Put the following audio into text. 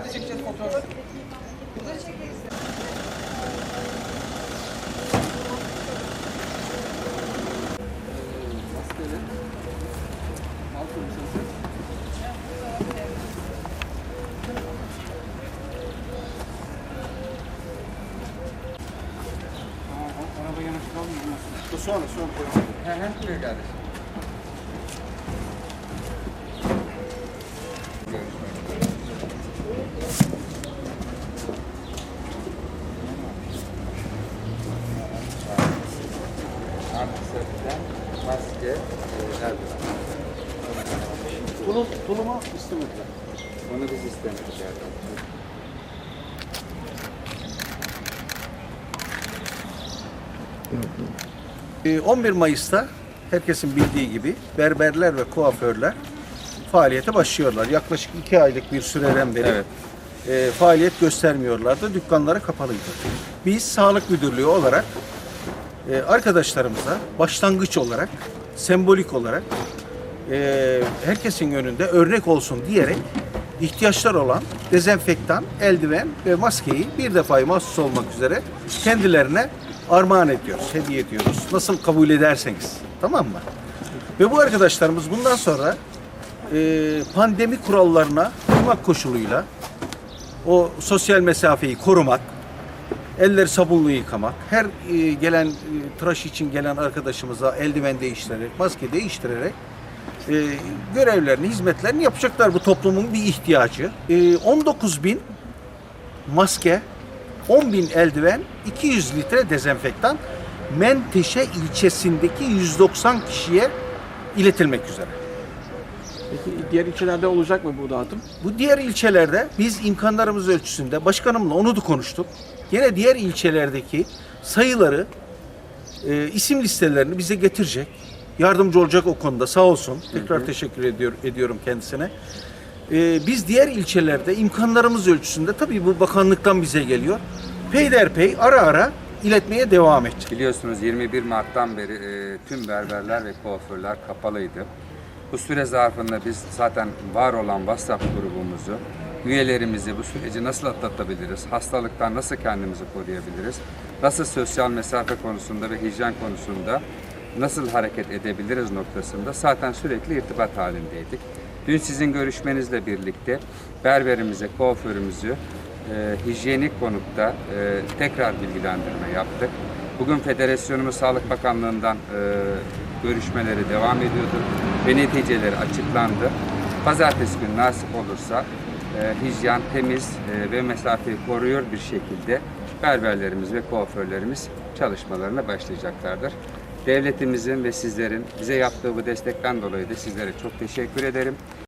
Nerede çekeceğiz fotoğrafı? Yanaştıralım mı? Sonra sonra koyalım. He he buyur kardeşim. Antiseptik, maske, eldiven. Tulum, tulumu istemediler. Onu biz istemedik yerden. Ee, 11 Mayıs'ta herkesin bildiği gibi berberler ve kuaförler faaliyete başlıyorlar. Yaklaşık iki aylık bir süreden beri Evet. e, faaliyet göstermiyorlardı. Dükkanları kapalıydı. Biz Sağlık Müdürlüğü olarak e, arkadaşlarımıza başlangıç olarak, sembolik olarak e, herkesin önünde örnek olsun diyerek ihtiyaçlar olan dezenfektan, eldiven ve maskeyi bir defayı mahsus olmak üzere kendilerine armağan ediyoruz, hediye ediyoruz. Nasıl kabul ederseniz. Tamam mı? Ve bu arkadaşlarımız bundan sonra e, pandemi kurallarına uymak koşuluyla o sosyal mesafeyi korumak, Elleri sabunlu yıkamak, her e, gelen e, tıraş için gelen arkadaşımıza eldiven değiştirerek, maske değiştirerek e, görevlerini, hizmetlerini yapacaklar. Bu toplumun bir ihtiyacı. E, 19 bin maske, 10 bin eldiven, 200 litre dezenfektan Menteşe ilçesindeki 190 kişiye iletilmek üzere. Peki diğer ilçelerde olacak mı bu dağıtım? Bu diğer ilçelerde biz imkanlarımız ölçüsünde başkanımla onu da konuştuk. Yine diğer ilçelerdeki sayıları, e, isim listelerini bize getirecek. Yardımcı olacak o konuda sağ olsun. Tekrar teşekkür ediyor, ediyorum kendisine. E, biz diğer ilçelerde imkanlarımız ölçüsünde tabii bu bakanlıktan bize geliyor. Peyderpey ara ara iletmeye devam edeceğiz. Biliyorsunuz 21 Mart'tan beri e, tüm berberler ve kuaförler kapalıydı. Bu süre zarfında biz zaten var olan WhatsApp grubumuzu, üyelerimizi bu süreci nasıl atlatabiliriz, hastalıktan nasıl kendimizi koruyabiliriz, nasıl sosyal mesafe konusunda ve hijyen konusunda nasıl hareket edebiliriz noktasında zaten sürekli irtibat halindeydik. Dün sizin görüşmenizle birlikte berberimize, kuaförümüzü e, hijyenik konutta e, tekrar bilgilendirme yaptık. Bugün Federasyonumuz Sağlık Bakanlığı'ndan e, görüşmeleri devam ediyordu ve neticeleri açıklandı. Pazartesi günü nasip olursa e, hijyen, temiz e, ve mesafeyi koruyor bir şekilde berberlerimiz ve kuaförlerimiz çalışmalarına başlayacaklardır. Devletimizin ve sizlerin bize yaptığı bu destekten dolayı da sizlere çok teşekkür ederim.